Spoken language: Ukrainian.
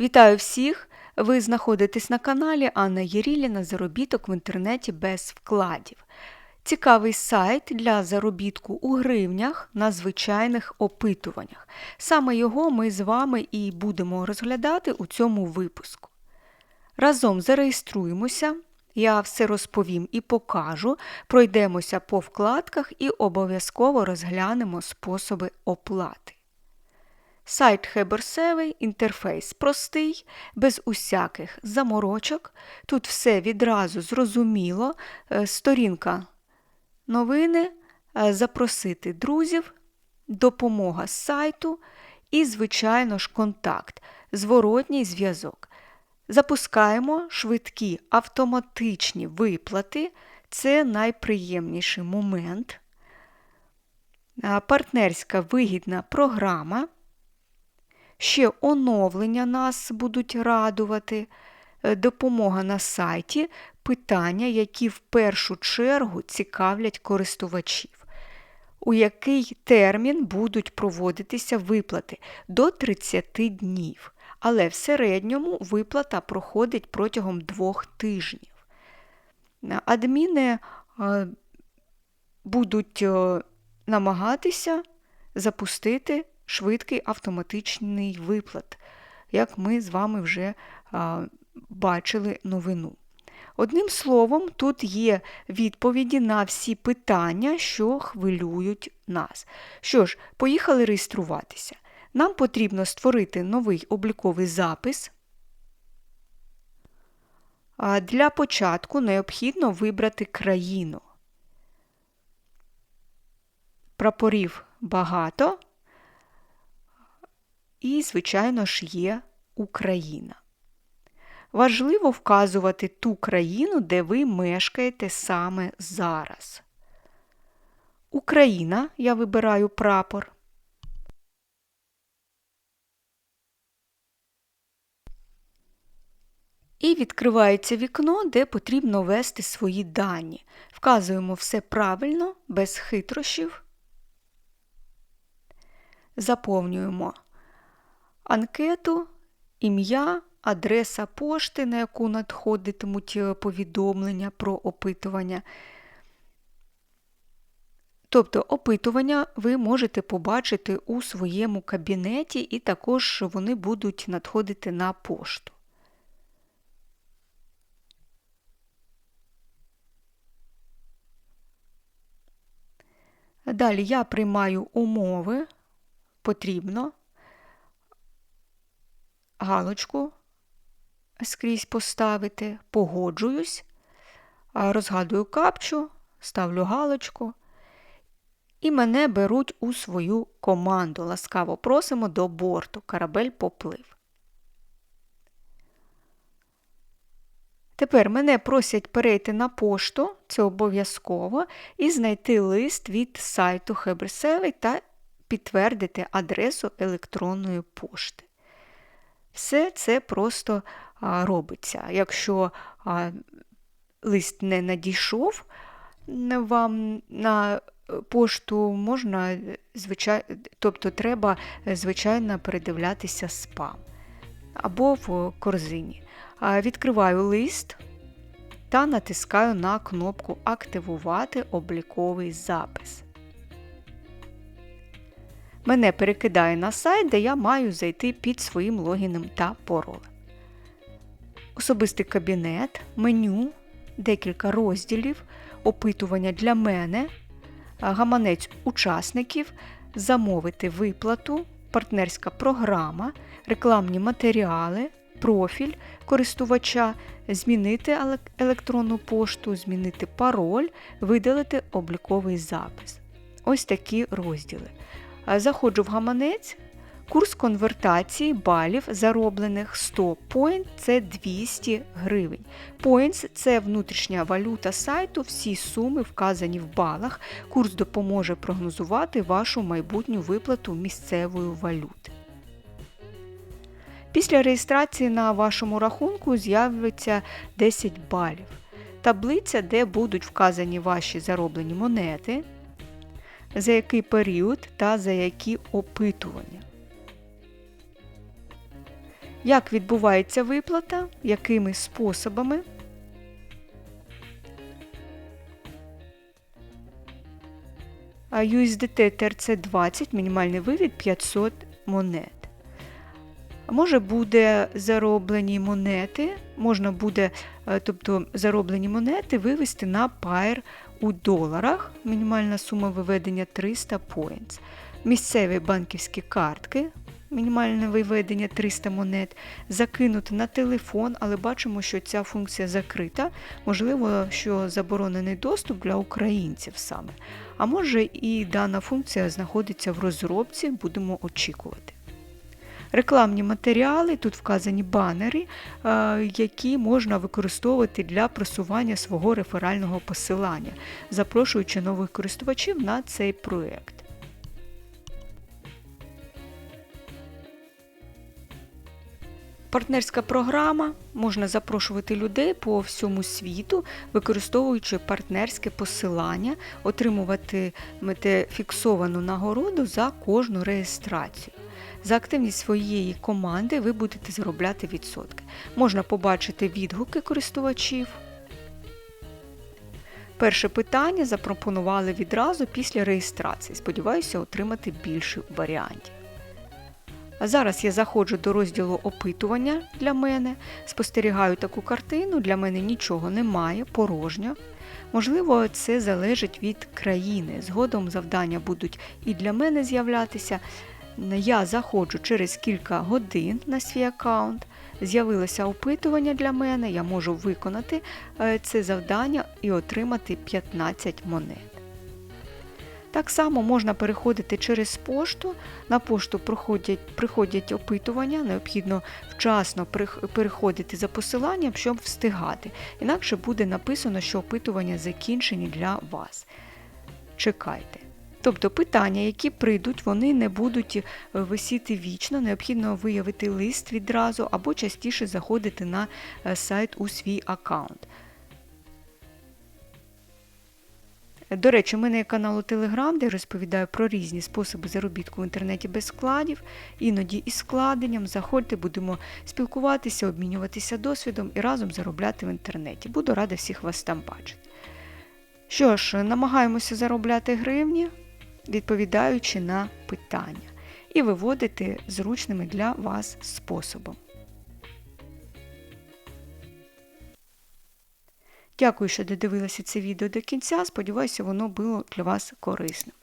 Вітаю всіх! Ви знаходитесь на каналі Анна Єріліна Заробіток в інтернеті без вкладів. Цікавий сайт для заробітку у гривнях на звичайних опитуваннях. Саме його ми з вами і будемо розглядати у цьому випуску. Разом зареєструємося, я все розповім і покажу, пройдемося по вкладках і обов'язково розглянемо способи оплати. Сайт Хеберсевий, інтерфейс простий, без усяких заморочок. Тут все відразу зрозуміло. Е, Сторінка новини, е, запросити друзів, допомога з сайту і, звичайно ж, контакт, зворотній зв'язок. Запускаємо швидкі автоматичні виплати. Це найприємніший момент. Е, Партнерська вигідна програма. Ще оновлення нас будуть радувати, е, допомога на сайті, питання, які в першу чергу цікавлять користувачів. У який термін будуть проводитися виплати до 30 днів, але в середньому виплата проходить протягом двох тижнів. Адміни е, будуть е, намагатися запустити швидкий автоматичний виплат, як ми з вами вже а, бачили новину. Одним словом, тут є відповіді на всі питання, що хвилюють нас. Що ж, поїхали реєструватися. Нам потрібно створити новий обліковий запис. А Для початку необхідно вибрати країну. Прапорів багато, і, звичайно ж, є Україна. Важливо вказувати ту країну, де ви мешкаєте саме зараз. Україна, я вибираю прапор. І відкривається вікно, де потрібно ввести свої дані. Вказуємо все правильно, без хитрощів. Заповнюємо анкету, ім'я, адреса пошти, на яку надходитимуть е, повідомлення про опитування. Тобто опитування ви можете побачити у своєму кабінеті, і також вони будуть надходити на пошту. Далі я приймаю умови, потрібно галочку скрізь поставити, погоджуюсь, розгадую капчу, ставлю галочку. І мене беруть у свою команду. Ласкаво просимо до борту. Корабель поплив. Тепер мене просять перейти на пошту, це обов'язково, і знайти лист від сайту Хебрсевий та підтвердити адресу електронної пошти. Все це просто робиться. Якщо лист не надійшов вам на пошту, можна, звичай... тобто треба, звичайно, передивлятися спам або в корзині. Відкриваю лист та натискаю на кнопку Активувати обліковий запис мене перекидає на сайт, де я маю зайти під своїм логіном та паролем. Особистий кабінет, меню, декілька розділів, опитування для мене, гаманець учасників, замовити виплату, партнерська програма, рекламні матеріали, профіль користувача, змінити електронну пошту, змінити пароль, видалити обліковий запис. Ось такі розділи. Заходжу в гаманець. Курс конвертації балів зароблених 100 Point – це 200 гривень. Points – це внутрішня валюта сайту, всі суми вказані в балах. Курс допоможе прогнозувати вашу майбутню виплату місцевої валюти. Після реєстрації на вашому рахунку з'явиться 10 балів. Таблиця, де будуть вказані ваші зароблені монети за який період та за які опитування. Як відбувається виплата, якими способами. А USDT TRC20 мінімальний вивід 500 монет. Може буде зароблені монети, можна буде, е, тобто зароблені монети вивести на Pair у доларах. Мінімальна сума виведення 300 points. Місцеві банківські картки, мінімальне виведення 300 монет, закинути на телефон, але бачимо, що ця функція закрита. Можливо, що заборонений доступ для українців саме. А може і дана функція знаходиться в розробці, будемо очікувати. Рекламні матеріали, тут вказані банери, е, які можна використовувати для просування свого реферального посилання, запрошуючи нових користувачів на цей проєкт. Партнерська програма можна запрошувати людей по всьому світу, використовуючи партнерське посилання, отримувати фіксовану нагороду за кожну реєстрацію. За активність своєї команди ви будете заробляти відсотки. Можна побачити відгуки користувачів. Перше питання запропонували відразу після реєстрації. Сподіваюся, отримати більше варіантів. Зараз я заходжу до розділу опитування для мене, спостерігаю таку картину, для мене нічого немає, порожньо. Можливо, це залежить від країни. Згодом завдання будуть і для мене з'являтися. Я заходжу через кілька годин на свій аккаунт. З'явилося опитування для мене, я можу виконати е, це завдання і отримати 15 монет. Так само можна переходити через пошту. На пошту приходять, приходять опитування, необхідно вчасно переходити за посиланням, щоб встигати. Інакше буде написано, що опитування закінчені для вас. Чекайте. Тобто питання, які прийдуть, вони не будуть е, висіти вічно, необхідно виявити лист відразу або частіше заходити на е, сайт у свій аккаунт. До речі, у мене є канал у Телеграм, де я розповідаю про різні способи заробітку в інтернеті без складів, іноді із складенням. Заходьте, будемо спілкуватися, обмінюватися досвідом і разом заробляти в інтернеті. Буду рада всіх вас там бачити. Що ж, намагаємося заробляти гривні відповідаючи на питання, і виводити зручними для вас способом. Дякую, що додивилися це відео до кінця. Сподіваюся, воно було для вас корисним.